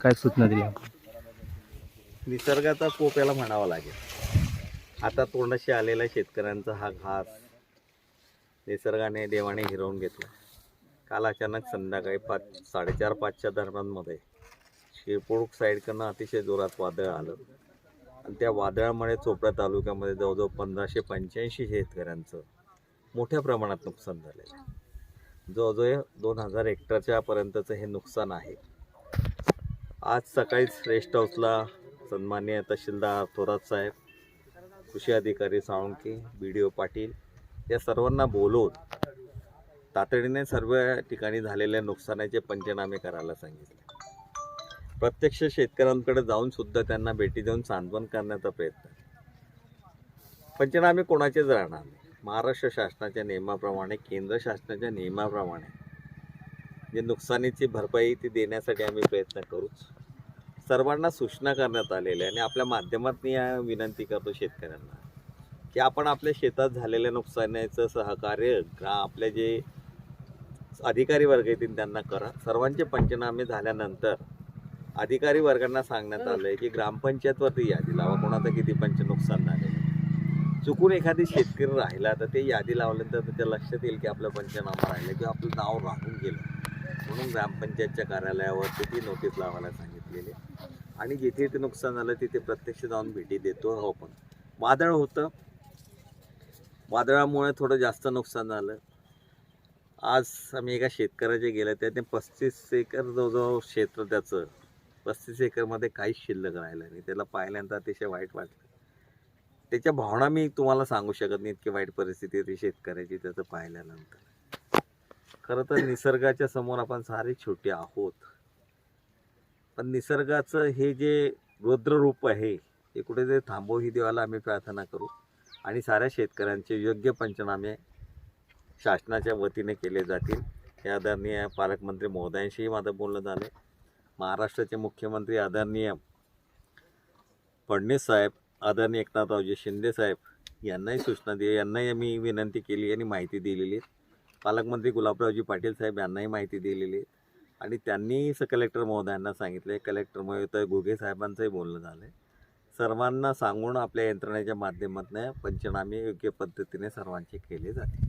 काय सूचना दिली निसर्गाचा कोप याला म्हणावा लागेल. आता तोंडाशी आलेला शेतकऱ्यांचा हा घास निसर्गाने देवाने हिरवून घेतला. काल अचानक संध्याकाळी पाच साडेचार पाचच्या दरम्यानमध्ये शिरपूर साईडकडनं अतिशय जोरात वादळ आलं. आणि त्या वादळामुळे चोपडा तालुक्यामध्ये जवळजवळ पंधराशे पंच्याऐंशी शेतकऱ्यांचं मोठ्या प्रमाणात नुकसान झालेलं आहे. जवळजवळ दोन हजार हेक्टरच्या पर्यंतचं हे नुकसान आहे. आज सकाळीच रेस्ट हाऊसला सन्मान्य तहसीलदार थोरात साहेब कृषी अधिकारी Salunke B D O Patil या सर्वांना बोलवून तातडीने सर्व ठिकाणी झालेल्या नुकसानाचे पंचनामे करायला सांगितले. प्रत्यक्ष शेतकऱ्यांकडे जाऊन सुद्धा त्यांना भेटी देऊन सांत्वन करण्याचा प्रयत्न. पंचनामे कोणाचेच राहणार नाही. महाराष्ट्र शासनाच्या नियमाप्रमाणे केंद्र शासनाच्या नियमाप्रमाणे जे नुकसानीची भरपाई ती देण्यासाठी आम्ही प्रयत्न करूच. सर्वांना सूचना करण्यात आलेल्या आणि आपल्या माध्यमातून या विनंती करतो शेतकऱ्यांना की आपण आपल्या शेतात झालेल्या नुकसानाचं सहकार्य ग्रा आपले जे अधिकारी वर्ग येतील त्यांना करा. सर्वांचे पंचनामे झाल्यानंतर अधिकारी वर्गांना सांगण्यात आलं आहे की ग्रामपंचायतवरती यादी लावा. कोणाचं किती पंच नुकसान झाले चुकून एखादी शेतकरी राहिला तर ते यादी लावल्यानंतर त्याच्या लक्षात येईल की आपलं पंचनामा राहिलं किंवा आपलं नाव राहून गेलं. म्हणून ग्रामपंचायतच्या कार्यालयावरती ती नोटीस लावायला सांगितलेली. आहे. आणि जिथे ते नुकसान झालं तिथे प्रत्यक्ष जाऊन भेटी देतो. हो पण. वादळ होतं. वादळामुळे थोडं जास्त नुकसान झालं. आज आम्ही एका शेतकऱ्याचे गेलं त्याने पस्तीस एकर जवळजवळ क्षेत्र त्याचं. पस्तीस एकरमध्ये काहीच शिल्लक राहिलं नाही. त्याला पाहिल्यानंतर अतिशय वाईट वाटलं. त्याच्या भावना मी तुम्हाला सांगू शकत नाही इतकी वाईट परिस्थिती होती शेतकऱ्याची त्याचं पाहिल्यानंतर. खरं तर निसर्गाच्या समोर आपण सारे छोटे आहोत. पण निसर्गाचं हे जे रुद्ररूप आहे हे कुठेतरी थांबव ही देवाला आम्ही प्रार्थना करू. आणि साऱ्या शेतकऱ्यांचे योग्य पंचनामे शासनाच्या वतीने केले जातील. हे आदरणीय पालकमंत्री महोदयांशीही माझं बोलणं झालं. आहे महाराष्ट्राचे मुख्यमंत्री आदरणीय फडणवीस साहेब आदरणीय एकनाथरावजी शिंदे साहेब यांनाही सूचना दिली यांनाही आम्ही विनंती केली आणि माहिती दिलेली. आहे पालकमंत्री गुलाबरावजी पाटील साहेब यांनाही माहिती दिलेली आहे. आणि त्यांनी स कलेक्टर महोदयांना सांगितले कलेक्टर महोदय घुगे साहेबांचंही बोलणं झालं आहे सर्वांना सांगून आपल्या यंत्रणेच्या माध्यमातून पंचनामे योग्य पद्धतीने सर्वांचे केले जाते